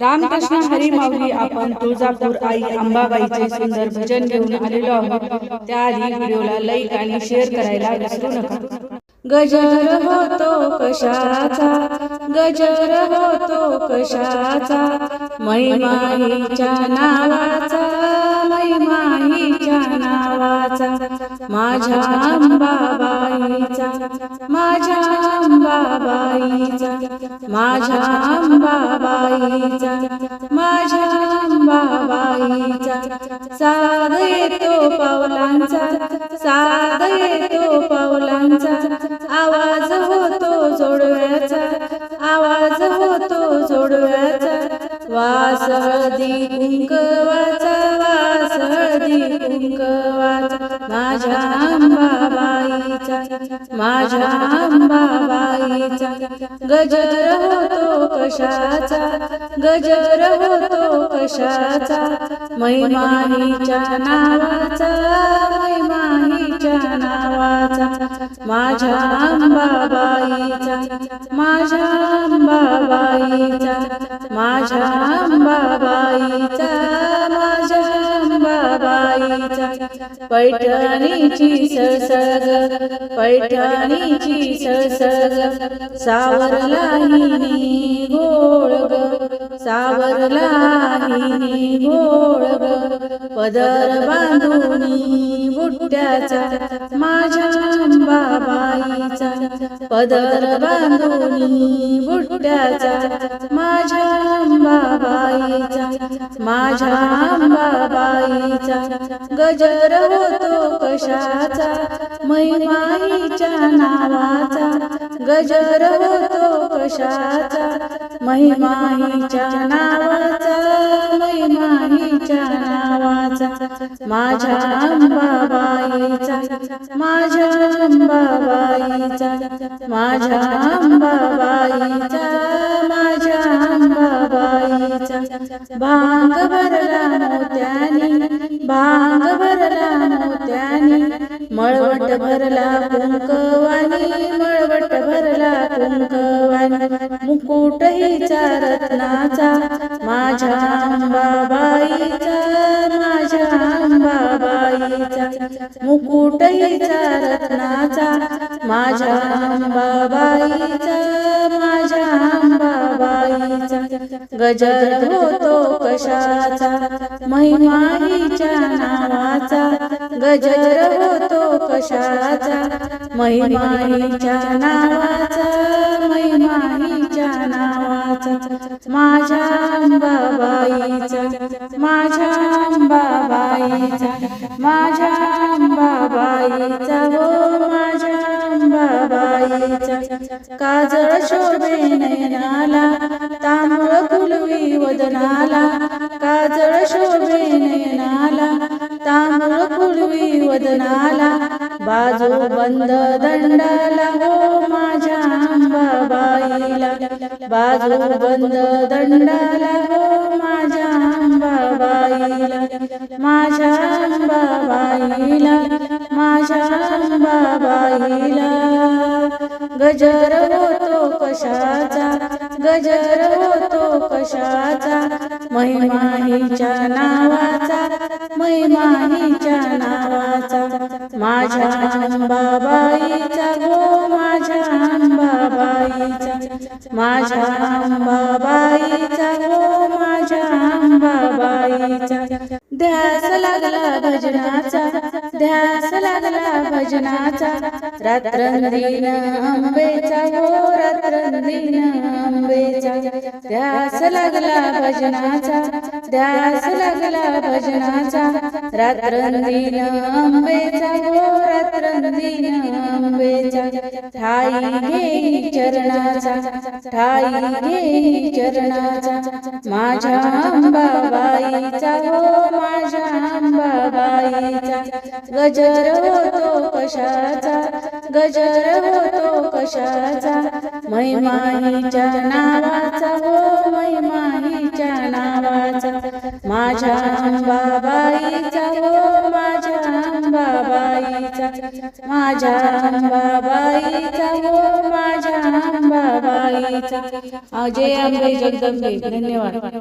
रामकृष्ण हरी माऊली आपण तुळजापूर आई अंबाबाईचे सुंदर भजन घेऊन आलेलो आहोत. त्याआधी व्हिडिओला लाईक आणि शेअर करायला विसरू नका. गजर होतो कशाचा? गजर होतो कशाचा? महिमाईच्या नावाचा महिमाईच्या नावाचा माझ्या अंबाबाईचा. अंबाबाईचा माझ्या अंबाबाईचा माझ्या अंबाबाईचा साध येतो पावलांचा साध येतो पावलांचा. आवाज होतो जोडव्याचा आवाज होतो जोडव्याचा. वास हळदी कुंकवाचा कुंकवाचा माझ्या अंबाबाईचा माझ्या अंबाबाईचा गजर होतो कशाचा गजर होतो कशाचा? महिमाहीच्या नावाचा महिमाहीच्या नावाचा. माझ्या अंबाबाईचा माझ्या अंबाबाईचा माझ्या अंबाबाईचा पैठणीची सळसळ पैठणीची सळसळ सावरलाही गोळ ग सावरलाही गोळ पदर बांधूनी बुट्ट्याचा माझ्या बाबाईचा पदर बांधूनी बुट्ट्याचा माझ्या बाबाईचा माझ्या गजर होतो कशाचा? महिमाईच्या नावाचा. गजर होतो कशाचा? महिमाईच्या नावाचा. महिमाईच्या नावाचा. माझ्या अंबाबाईचा. माझ्या अंबाबाईचा. माझ्या अंबाबाईचा. माझ्या अंबाबाईचा. भाग भरला मोत्याने. भांग भरला मोत्यानी मळवट भरला कुंकवानी मळवट भरला कुंकवानी. मुकुट हिचा रत्नाचा माझ्या अंबाबाईचा माझ्या अंबाबाईचा मुकुट हिचा रत्नाचा माझ्या अंबाबाईचा गजर होतो कशाचा? महिमा हिच्या नावाचा गजर होतो कशाचा? महिमा हिच्या नावाचा महिमा हिच्या नावाचा माझ्या अंबाबाईचा माझ्या अंबाबाईचा माझ्या अंबाबाईचा हो माझ्या काजळ शोभे नयनाला तांबळ कुलवी वदनाला. काजळ शोभे नयनाला तांबळ कुलवी वदनाला. बाजू बंद दंडाला हो माझ्या अंबाबाईला बाजू बंद दंडाला हो माझ्या बाबाईला माझ्या बाबाईला माझ्या बाबाईला गजर होतो कशाचा? गजर होतो कशाचा? महिमाहीच्या नावाचा. महिमाहीच्या नावाचा. माझ्या अंबाबाईचा गो माझ्या अंबाबाईचा ध्यास लागला भजनाचा ध्यास लागला भजनाचा रात्रंदिन अंबेचा हो रात्रंदिन अंबेचा ध्यास लागला भजनाचा ध्यास लागला भजनाचा रात्रंदिन अंबेचा हो रात्रंदिन अंबेचा ठाई घे चरणाचा ठाई घे चरणाचा माझ्या अंबाबाईचा हो माझ्या अंबाबाईचा गजर होतो कशाचा? गजर होतो कशाचा? महिमाईच्या नावाचा हो महिमाईच्या नावाचा. माझ्या अंबाबाईचा हो माझ्या अंबाबाईचा. माझ्या अंबाबाईचा हो माझ्या अंबाबाईचा. अजय आंबे जगदंबे धन्यवाद.